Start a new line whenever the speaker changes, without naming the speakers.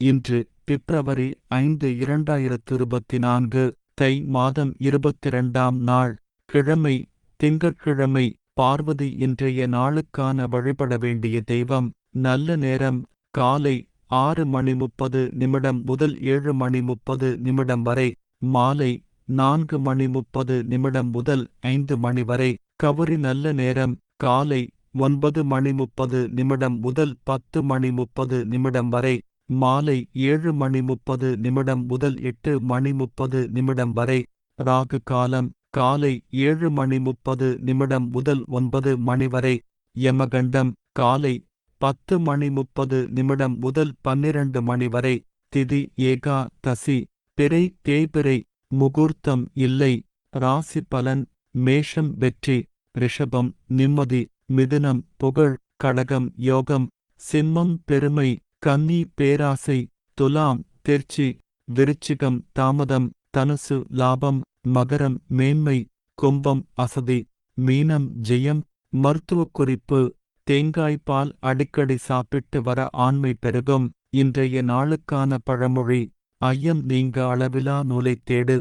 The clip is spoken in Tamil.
இன்று பிப்ரவரி ஐந்து இரண்டாயிரத்து இருபத்தி நான்கு தை மாதம் இருபத்திரண்டாம் நாள் கிழமை திங்கட்கிழமை பார்வதி இன்றைய நாளுக்கான வழிபட வேண்டிய தெய்வம் நல்ல நேரம் காலை ஆறு மணி முப்பது நிமிடம் முதல் ஏழு மணி முப்பது நிமிடம் வரை மாலை நான்கு மணி முப்பது நிமிடம் முதல் ஐந்து மணி வரை கவுரி நல்ல நேரம் காலை ஒன்பது மணி முப்பது நிமிடம் முதல் பத்து மணி முப்பது நிமிடம் வரை மாலை ஏழு மணி முப்பது நிமிடம் முதல் எட்டு மணி முப்பது நிமிடம் வரை ராகு காலம் காலை ஏழு மணி முப்பது நிமிடம் முதல் ஒன்பது மணி வரை யமகண்டம் காலை பத்து மணி முப்பது நிமிடம் முதல் பன்னிரண்டு மணி வரை திதி ஏகா தசி பிறை தேய்பிறை முகூர்த்தம் இல்லை ராசி பலன் மேஷம் வெற்றி ரிஷபம் நிம்மதி மிதுனம் புகழ் கடகம் யோகம் சிம்மம் பெருமை கன்னி பேராசை துலாம் தெர்ச்சி விருச்சிகம் தாமதம் தனுசு லாபம் மகரம் மேன்மை கும்பம் அசதி மீனம் ஜெயம் மருத்துவக் குறிப்பு தேங்காய் பால் அடிக்கடி சாப்பிட்டு வர ஆண்மை பெருகும் இன்றைய நாளுக்கான பழமொழி ஐயம் நீங்க அளவிலா நூலைத் தேடு.